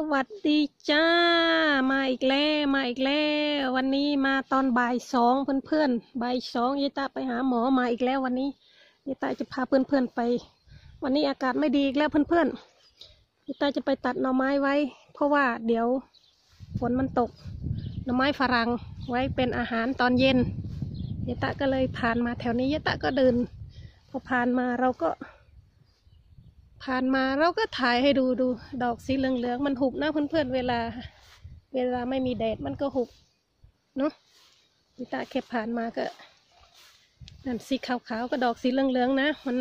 สวัสดีจ้า มาอีกแล้วมาอีกแล้ววันนี้มาตอนบ่ายสองเพื่อนๆบ่ายสองยายตาไปหาหมอมาอีกแล้ววันนี้ยายตาจะพาเพื่อนๆไป วันนี้อากาศไม่ดีอีกแล้วเพื่อนๆยายตาจะไปตัดหน่อไม้ไว้ เพราะว่าเดี๋ยวฝนมันตก หน่อไม้ฝรั่งไว้เป็นอาหารตอนเย็นยายตาก็เลยผ่านมาแถวนี้ยายตาก็เดิน พอผ่านมาเราก็ ผ่านมาเราก็ถ่ายให้ดูดู ดอกสีเหลืองๆมันหุบนะเพื่อนๆเวลา เวลาไม่มีแดดมันก็หุบเนาะวิตาแค่ผ่านมาก็นั่นสีขาวๆก็ดอกสีเหลืองๆนะ มัน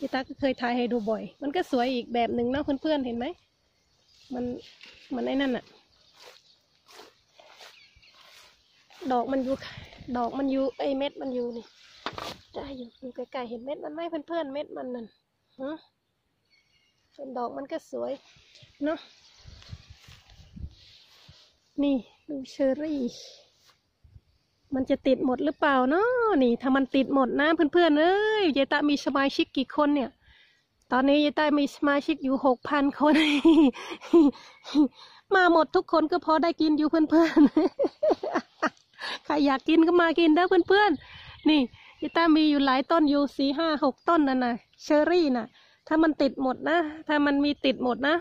วิตาก็เคยถ่ายให้ดูบ่อย มันก็สวยอีกแบบหนึ่งนะเพื่อนๆเห็นไหมมันมันไอ้นั่นอะดอกมันอยู่ดอกมันอยู่ไอเม็ดมันอยู่นี่ได้อยู่อยู่ไกลๆเห็นเม็ดมันไหมเพื่อนๆเม็ดมันนั่นฮะ ส่วนดอกมันก็สวยเนาะนี่ดูเชอรี่ มันจะติดหมดหรือเปล่าเนาะนี่ ถ้ามันติดหมดนะเพื่อนๆเอ้ยยายตามีสมาชิกกี่คนเนี่ย ตอนนี้ยายตามีสมาชิกอยู่หกพันคน มาหมดทุกคนก็พอได้กินอยู่เพื่อนๆใครอยากกินก็มากินเด้อเพื่อนๆนี่ยายตามีอยู่หลายต้นอยู่สี่ห้าหกต้นนั่นนะเชอรี่น่ะ ถ้ามันติดหมดนะ ถ้ามันมีติดหมดนะ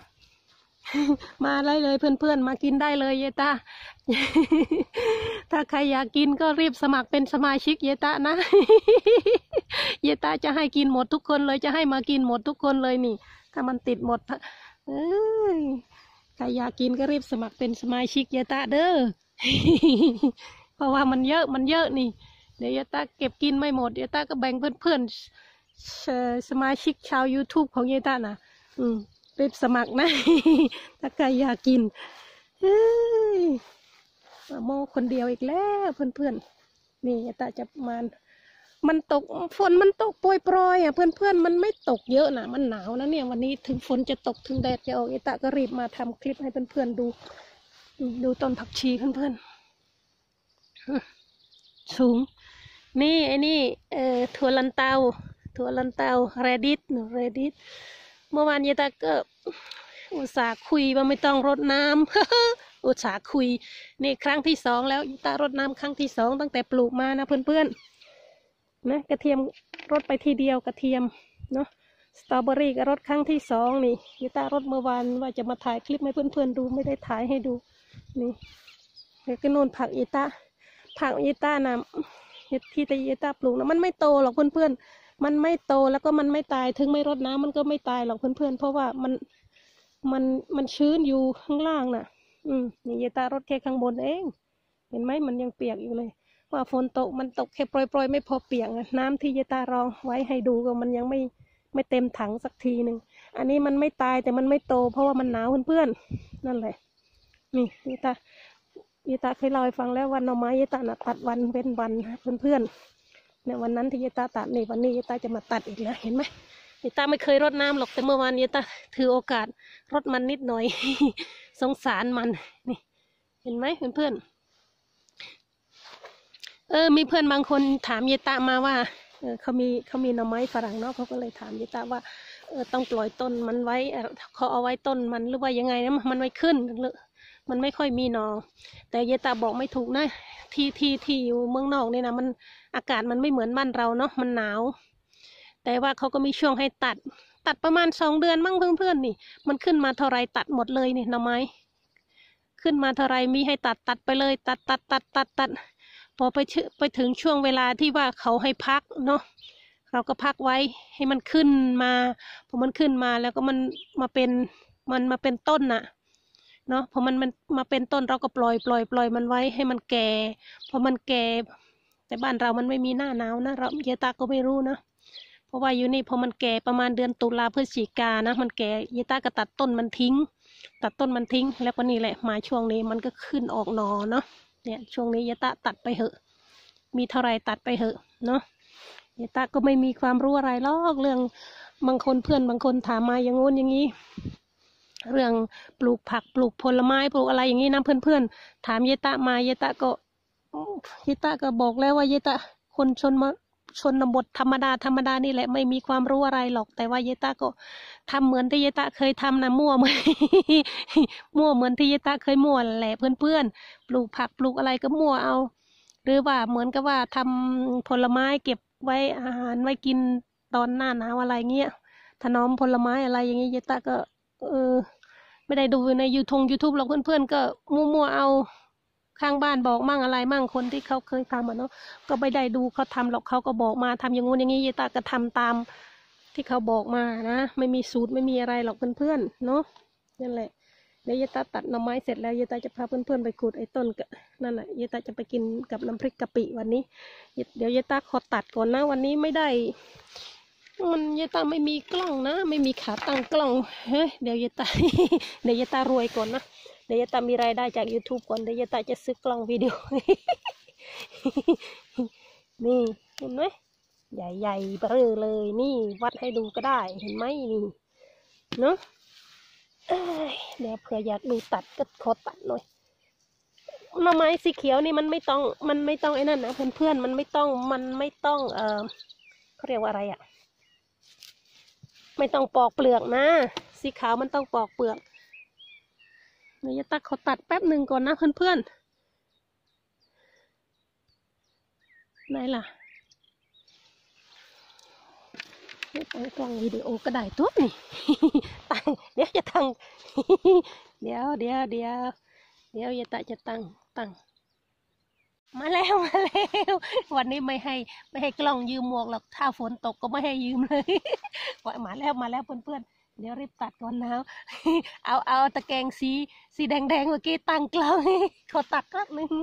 มาได้เลยเพื่อนๆ มากินได้เลยเยตา ถ้าใครอยากกินก็รีบสมัครเป็นสมาชิกเยตานะ เยตาจะให้กินหมดทุกคนเลย จะให้มากินหมดทุกคนเลยนี่ ถ้ามันติดหมดเอ้ยใครอยากกินก็รีบสมัครเป็นสมาชิกเยตาเด้อ เพราะว่ามันเยอะมันเยอะนี่ เดี๋ยวเยตาเก็บกินไม่หมดเยตาก็แบ่งเพื่อนๆ สมาชิกชาว YouTube ของยายตานะอืมรีบสมัครนะถ้าใครอยากกินเฮ้ยมาโมคนเดียวอีกแล้วเพื่อนๆ นี่ยายตาจะมามันตกฝนมันตกโปรยปรยๆอะเพื่อนๆ มันไม่ตกเยอะนะมันหนาวนะเนี่ย วันนี้ถึงฝนจะตกถึงแดดจะออกยายตาก็รีบมาทำคลิปให้เพื่อนๆดู ดูต้นผักชีเพื่อนๆสูง นี่ไอ้นี่เอ่อถั่วลันเตา ถั่วลันเตาเรดิตเรดิตเมื่อวานยายตาก็อุตส่าห์คุยว่าไม่ต้องรดน้ำอุตส่าห์คุยนี่ครั้งที่สองแล้วยายตารดน้ำครั้งที่สองตั้งแต่ปลูกมานะเพื่อนๆนะกระเทียมรดไปทีเดียวกระเทียมเนาะสตรอเบอรี่ก็รดครั้งที่สองนี่ยายตารดเมื่อวานว่าจะมาถ่ายคลิปให้เพื่อนๆดูไม่ได้ถ่ายให้ดูนี่แล้วก็โน่นผักยายตาผักยายตานะที่ตายายตาปลูกนะมันไม่โตหรอกเพื่อนๆ มันไม่โตแล้วก็มันไม่ตายถึงไม่รดน้ำมันก็ไม่ตายหรอกเพื่อนๆ เพราะว่ามันมันมันชื้นอยู่ข้างล่างน่ะ อืมนี่ยตารดแค่ข้างบนเอง เห็นไหมมันยังเปียกอยู่เลย ว่าฝนตกมันตกแค่โปรยๆ ไม่พอเปียกน้ำที่ยตารองไว้ให้ดูก็มันยังไม่ไม่เต็มถังสักทีหนึ่งอันนี้มันไม่ตายแต่มันไม่โต เพราะว่ามันหนาวเพื่อนๆนั่นแหละ นี่ยตายตาเคยเล่าให้ฟังแล้ววันหน่อไม้ยตาน่ะตัดวันเป็นวันเพื่อนๆ เนี่ยวันนั้นที่ยายตาตัดนี่วันนี้ยายตาจะมาตัดอีกแล้วเห็นไหมยายตาไม่เคยรดน้ำหรอกแต่เมื่อวานยายตาถือโอกาสรดมันนิดหน่อย สงสารมันนี่ เห็นไหมเพื่อนๆเออ มีเพื่อนบางคนถามยายตามาว่าเออเขามีเขามีหน่อไม้ฝรั่งเนาะเขาก็เลยถามยายตาว่าเออต้องปล่อยต้นมันไว้เออเขาเอาไว้ต้นมันหรือว่ายังไงนะมันไม่ขึ้นหรือ มันไม่ค่อยมีหนอ แต่ยายตาบอกไม่ถูกนะ ที่ที่ที่อยู่เมืองนอกเนี่ยนะมันอากาศมันไม่เหมือนบ้านเราเนาะมันหนาว แต่ว่าเขาก็มีช่วงให้ตัด ตัดประมาณสองเดือนมั้งเพื่อนๆนี่ มันขึ้นมาเท่าไรตัดหมดเลยนี่หน่อไม้ขึ้นมาเท่าไรมีให้ตัดตัดไปเลย ตัดตัดตัดตัดตัดพอไปชไปถึงช่วงเวลาที่ว่าเขาให้พักเนาะเราก็พักไว้ให้มันขึ้นมาพอมันขึ้นมาแล้วก็มันมาเป็นมันมาเป็นต้นน่ะ เนาะพอมันมันมาเป็นต้นเราก็ปล่อยปล่อยปล่อยมันไว้ให้มันแก่พอมันแก่ แต่บ้านเรามันไม่มีหน้าหนาวนะเราเยตาก็ไม่รู้นะเพราะว่าอยู่นี่พอมันแก่ประมาณเดือนตุลาพฤศจิกานะ มันแก่เยตาก็ตัดต้นมันทิ้ง ตัดต้นมันทิ้ง แล้วก็นี่แหละมาช่วงนี้มันก็ขึ้นออกหนอเนาะเนี่ยช่วงนี้เยตาตัดไปเหอะ มีเท่าไรตัดไปเหอะเนาะเยตาก็ไม่มีความรู้อะไรหรอกเรื่องบางคนเพื่อนบางคนถามมาอย่างงู้นอย่างนี้ เรื่องปลูกผักปลูกผลไม้ปลูกอะไรอย่างนี้นะเพื่อนๆ ถามเยตะมาเยตะก็เยตะก็บอกแล้วว่าเยตะคนชนมาชนบทธรรมดาธรรมดานี่แหละไม่มีความรู้อะไรหรอก แต่ว่ายายตาก็ทำเหมือนที่ยายตาเคยทำนะมั่วเหมือนมั่วเหมือนที่ยายตาเคยมั่วแหละเพื่อนๆปลูกผักปลูกอะไรก็มั่วเอา หรือว่าเหมือนกับว่าทำผลไม้เก็บไว้อาหารไว้กินตอนหน้าหนาวอะไรเงี้ยถนอมผลไม้อะไรอย่างเงี้ยยายตาก็ เออไม่ได้ดูในยูทงยูทูบหรอกเพื่อนๆก็มั่วๆเอาข้างบ้านบอกมั่งอะไรมั่งคนที่เขาเคยทำอะเนาะก็ไม่ได้ดูเขาทำหรอกเขาก็บอกมาทำอย่างงู้นอย่างนี้ยายตาก็ทำตามที่เขาบอกมานะไม่มีสูตรไม่มีอะไรหรอกเพื่อนๆเนาะนั่นแหละเดี๋ยวยายตาตัดหน่อไม้เสร็จแล้วยายตาจะพาเพื่อนๆไปขูดไอ้ต้นกะนั่นแหละยายตาจะไปกินกับน้ำพริกกะปิวันนี้ เดี๋ยวยายตาขอตัดก่อนนะวันนี้ไม่ได้ มันยายตาไม่มีกล้องนะ ไม่มีขาตั้งกล้องเฮ้ยเดี๋ยวยายตาเดี๋ยวยายตารวยก่อนนะเดี๋ยวยายตามีรายได้จาก YouTube ก่อนเดี๋ยวยายตาจะซื้อกล้องวิดีโอนี่เห็นไหมใหญ่ๆเบ้อเลยนี่วัดให้ดูก็ได้เห็นไหมนี่เนาะเดี๋ยวเผื่ออยากดูตัดก็ขอตัดหน่อยหน่อไม้สีเขียวนี่มันไม่ต้องมันไม่ต้องไอ้นั่นนะเพื่อนๆมันไม่ต้องมันไม่ต้องเออเขาเรียกว่าอะไรอะ ไม่ต้องปอกเปลือกนะ สีขาวมันต้องปอกเปลือกเดี๋ยวยายตักขอตัดแป๊บหนึ่งก่อนนะเพื่อนๆไหนล่ะไม่ตั้งกล้องวิดีโอก็ได้ตัวนี่ตั้งเดี๋ยวจะตั้งเดี๋ยวเดี๋ยวเดี๋ยวเดี๋ยวยายตาจะตั้งตั้ง มาแล้วมาแล้ววันนี้ไม่ให้ไม่ให้กล้องยืมหมวกหรอกถ้าฝนตกก็ไม่ให้ยืมเลยว่ามาแล้วมาแล้วเพื่อนๆเดี๋ยวรีบตัดก่อนนะเอาเอาตะแกรงสีสีแดงแดงเมื่อกี้ตั้งกล้องขอตัดก็หนึ่ง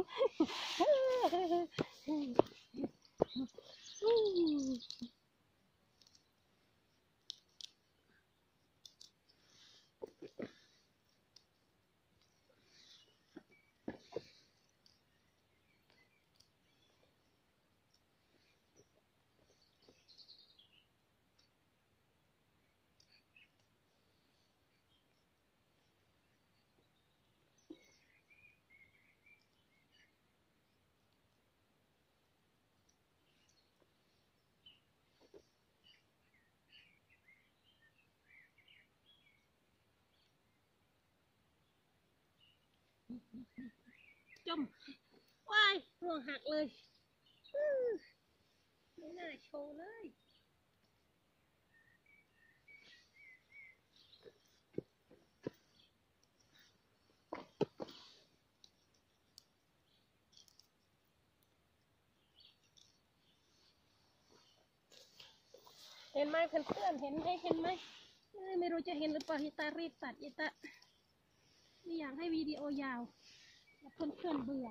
จมว้ายห่วงหักเลยไม่น่าโชว์เลยเห็นไหมเพื่อนๆเห็นไหมเห็นไหมไม่รู้จะเห็นหรือเปล่าฮิตารีบตัดฮิตา ไม่อยากให้วิดีโอยาวแล้วเพื่อนๆเบื่อ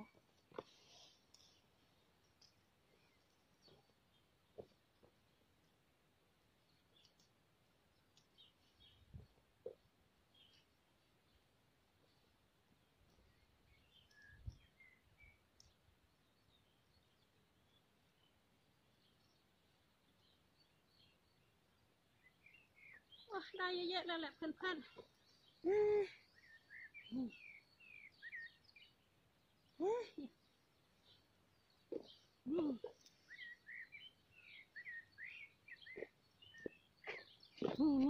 โอ้ได้เยอะๆแล้วแหละเพื่อนๆเอ้ย นี่นี่น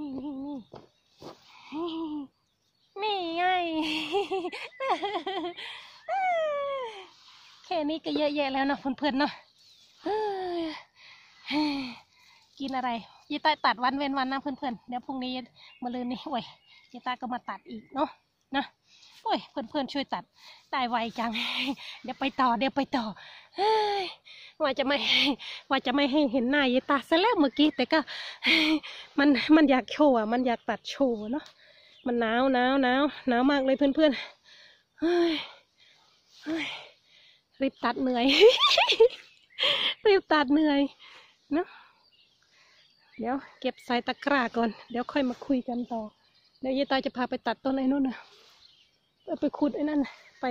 ี่นี่นี่ไงแค่นี้ก็เยอะแยะแล้วเนาะเพื่อนๆเนาะกินอะไรยีตาตัดวันเว้นวันนะเพื่อนๆเดี๋ยวพรุ่งนี้มาลืนนี้โอ้ยยีตาก็มาตัดอีกเนาะ นะโอ้ยเพื่อนๆช่วยตัดได้ไวจัง เดี๋ยวไปต่อเดี๋ยวไปต่อว่าจะไม่ว่าจะไม่ให้เห็นหน้ายีตาซะแล้วเมื่อกี้แต่ก็ มันมันอยากโชว์อะมันอยากตัดโชว์เนาะมันหนาวหนาวหนาวหนาวมากเลยเพื่อนๆเฮ้ยเฮ้ยรีบตัดเหนื่อยรีบตัดเหนื่อยเนาะเดี๋ยวเก็บใส่ตะกร้าก่อน เดี๋ยวค่อยมาคุยกันต่อ เดี๋ยวยายตาจะพาไปตัดต้นไอ้นู่นนะไปขุดไอ้นั่น ไป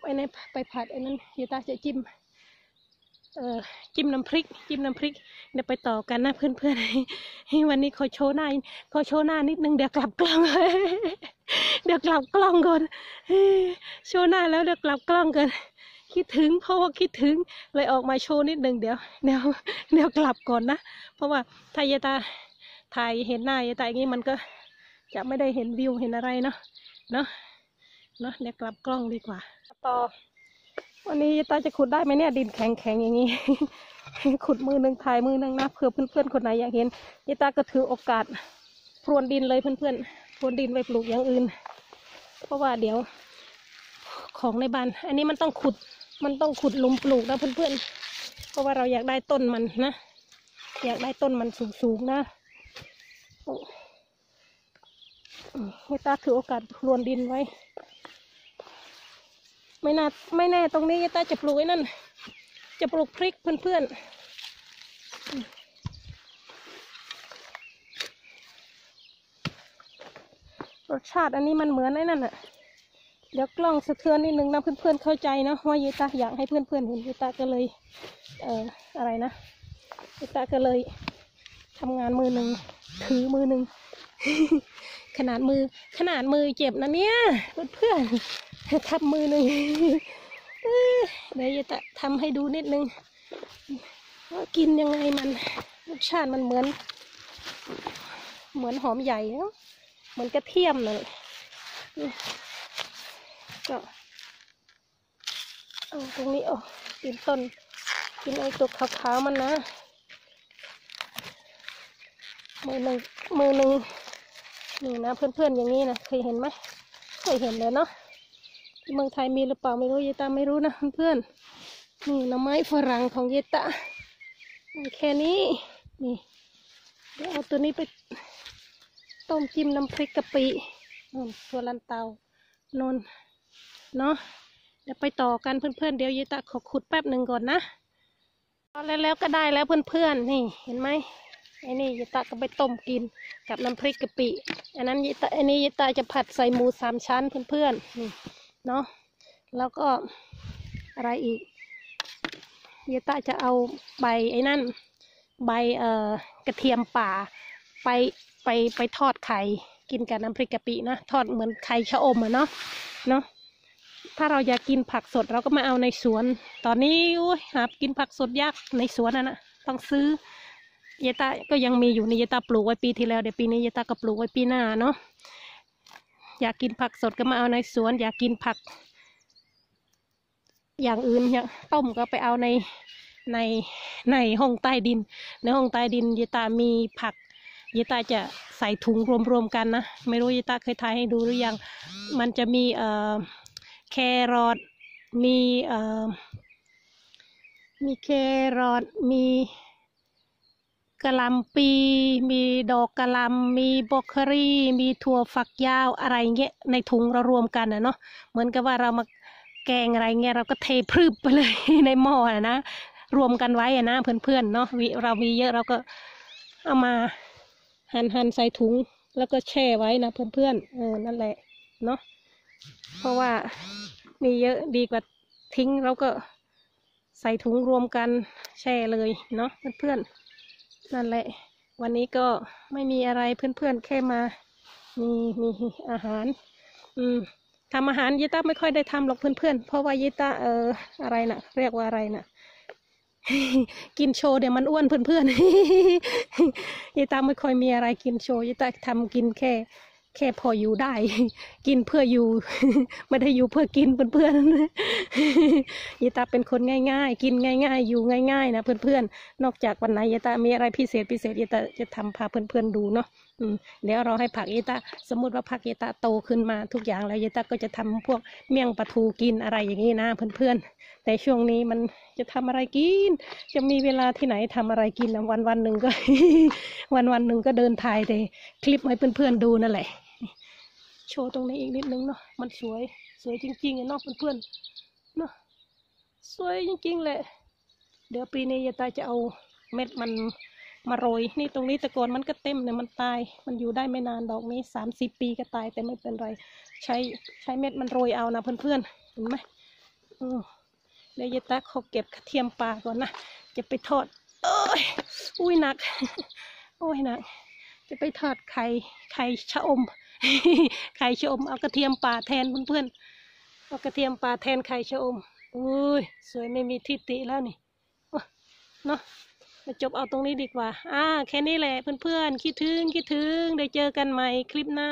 ไปในไปผัดไอ้นั่นยายตาจะจิ้ม เอ่อ จิ้มน้ำพริก จิ้มน้ำพริก เดี๋ยวไปต่อกันนะเพื่อนๆให้วันนี้ขอโชว์หน้าขอโชว์หน้านิดนึงเดี๋ยวกลับกล้องเดี๋ยวกลับกล้องก่อนโชว์หน้าแล้วเดี๋ยวกลับกล้องก่อนคคิดถึงเพราะว่าคิดถึงเลยออกมาโชว์นิดหนึ่งเดี๋ยวเดี๋ยวเดี๋ยวกลับก่อนนะ เพราะว่าถ้ายายตาถ่ายเห็นหน้ายายตาอย่างนี้มันก็ จะไม่ได้เห็นวิวเห็นอะไรเนาะเนาะเนาะเดี๋ยวกลับกล้องดีกว่าต่อวันนี้ยายตาจะขุดได้ไหมเนี่ยดินแข็งแข็งๆอย่างนี้ขุดมือหนึ่งถ่ายมือหนึ่งนะเผื่อเพื่อนๆคนไหนอยากเห็นยายตาก็ถือโอกาสพรวนดินเลยเพื่อนๆพรวนดินไปปลูกอย่างอื่น เพราะว่าเดี๋ยวของในบ้าน อันนี้มันต้องขุดมันต้องขุดหลุมปลูกนะเพื่อนๆ เพราะว่าเราอยากได้ต้นมันนะ อยากได้ต้นมันสูงๆนะ โอ้อืมให้ตาถือโอกาสรวนดินไว้ ไม่น่าไม่แน่ตรงนี้ตาจะปลูกไอ้นั่น จะปลูกพริกเพื่อนๆรสชาติอันนี้มันเหมือนไอ้นั่นอะเดี๋ยวกล้องสะเทือนนิดนึงนะเพื่อนๆเข้าใจนะว่ายีตาอยากให้เพื่อนๆเห็นยีตาก็เลย เอ่ออะไรนะยีตาก็เลยทำงานมือหนึ่งถือมือหนึ่ง ขนาดมือ ขนาดมือเจ็บนะเนี่ยเพื่อนๆทับมือหนึ่งเดี๋ยวยีตาทำให้ดูนิดนึงว่ากินยังไงมันรสชาติมันเหมือน เหมือนหอมใหญ่เหมือนกระเทียมเลยก็เอาตรงนี้ออกกินต้น กินไอ้ตัวขาวๆมันนะ มือหนึ่งมือหนึ่ง นี่นะเพื่อนๆอย่างนี้นะเคยเห็นไหมเคยเห็นเลยเนาะที่เมืองไทยมีหรือเปล่าไม่รู้เยตาไม่รู้นะเพื่อนๆนี่หน่อไม้ฝรั่งของเยตาแค่นี้นี่เดี๋ยวเอาตัวนี้ไปต้มจิ้มน้ำพริกกะปินนตัวลันเตานนเนาะเดี๋ยวไปต่อกันเพื่อนๆเดี๋ยวยายตาขอขุดแป๊บหนึ่งก่อนนะเอาแล้วแล้วก็ได้แล้วเพื่อนๆนี่เห็นไหม อ้นี่ยายตาก็ไปต้มกินกับน้ำพริกกะปิ อันนั้นยายตาอันนี้ยายตาจะผัดใส่หมูสามชั้นเพื่อนๆนี่เนาะ แล้วก็อะไรอีกยายตาจะเอาใบไอ้นั่น ใบเอ่อกระเทียมป่า ไปไปไปทอดไข่กินกับน้ำพริกกะปินะ ทอดเหมือนไข่ชะอมอะเนาะ เนาะถ้าเราอยากกินผักสดเราก็มาเอาในสวน ตอนนี้อุ้ยหากินผักสดยากในสวนนะนะต้องซื้อ เยตาก็ยังมีอยู่ในเยตาปลูกไว้ปีที่แล้วเดี๋ยวปีนี้เยตาก็ปลูกไว้ปีหน้าเนาะอยากกินผักสดก็มาเอาในสวน อยากกินผัก อย่างอื่นอย่างต้มก็ไปเอาในในในห้องใต้ดิน ในห้องใต้ดินเยตามีผักยายตาจะใส่ถุงรวมๆกันนะไม่รู้ยายตาเคยทายให้ดูหรือยังมันจะมีเอ่อแครอทมีเอ่อมีแครอทมี กะหล่ำปี มีดอกกะหล่ำมีบอกคลีมีถั่วฝักยาวอะไรเงี้ยในถุงเรารวมกันนะเนาะเหมือนกับว่าเรามาแกงอะไรเงี้ยเราก็เทพรึบไปเลยในหม้อนะนะรวมกันไว้อะนะเพื่อนๆเนาะวิเรามีเยอะเราก็เอามาหั่นหั่นใส่ถุง แล้วก็แช่ไว้นะเพื่อนๆเออนั่นแหละเนาะเพราะว่ามีเยอะดีกว่าทิ้งเราก็ใส่ถุงรวมกันแช่เลยเนาะเพื่อนๆ นั่นแหละ วันนี้ก็ไม่มีอะไรเพื่อนๆแค่มา มีมีอาหาร อืมทำอาหารยิต้าไม่ค่อยได้ทำหรอกเพื่อนๆ เพราะว่ายิต้าเอออะไรนะเรียกว่าอะไรนะกินโชว์เดี๋ยวมันอ้วนเพื่อนๆยายตาไม่ค่อยมีอะไรกินโชว์ยายตาทำกินแค่ แค่พออยู่ได้ กินเพื่ออยู่ ไม่ได้อยู่เพื่อกินเพื่อนๆยายตาเป็นคนง่าย ๆ กินง่าย ๆ อยู่ง่าย ๆ นะเพื่อนๆ นอกจากวันไหนยายตามีอะไรพิเศษพิเศษยายตาจะทำพาเพื่อนๆดูเนาะอืเดี๋ยวเราให้ผักยายตาสมมติว่าผักยายตาโตขึ้นมาทุกอย่างแล้วยายตาก็จะทำพวกเมี่ยงปลาทูกินอะไรอย่างนี้นะเพื่อนๆ แต่ช่วงนี้มันจะทำอะไรกิน จะมีเวลาที่ไหนทำอะไรกินนะวันวันๆหนึ่งก็ วันวันๆหนึ่งก็เดินถ่ายแต่คลิปให้เพื่อนๆดูนั่นแหละ โชว์ตรงนี้อีกนิดนึงเนาะมันสวยสวยจริงๆเนาะเพื่อนๆเนาะสวยจริงๆแหละ เดี๋ยวปีนี้ยายตาจะเอาเม็ดมันมาโรย นี่ตรงนี้ต่ก่อนมันก็เต็มเนี่ยมันตาย มันอยู่ได้ไม่นานดอกนี้สามสิบปีก็ตายแต่ไม่เป็นไร ใช้ใช้เม็ดมันโรยเอานะเพื่อนๆเห็นไหมอืมเดี๋ยวยายตาขอเก็บกระเทียมป่าก่อนนะจะไปทอดเอ้ยอุ้ยหนัก โอ้ยหนัก จะไปทอดไข่ไข่ชะอม ไข่ชะอมเอากระเทียมป่าแทนเพื่อนๆเอากระเทียมป่าแทนไข่ชะอมอุ้ยสวยไม่มีทิฏฐิแล้วนี่เนาะมาจบเอาตรงนี้ดีกว่า อ่า แค่นี้แหละเพื่อนๆ คิดถึง คิดถึง ได้เจอกันใหม่คลิปหน้า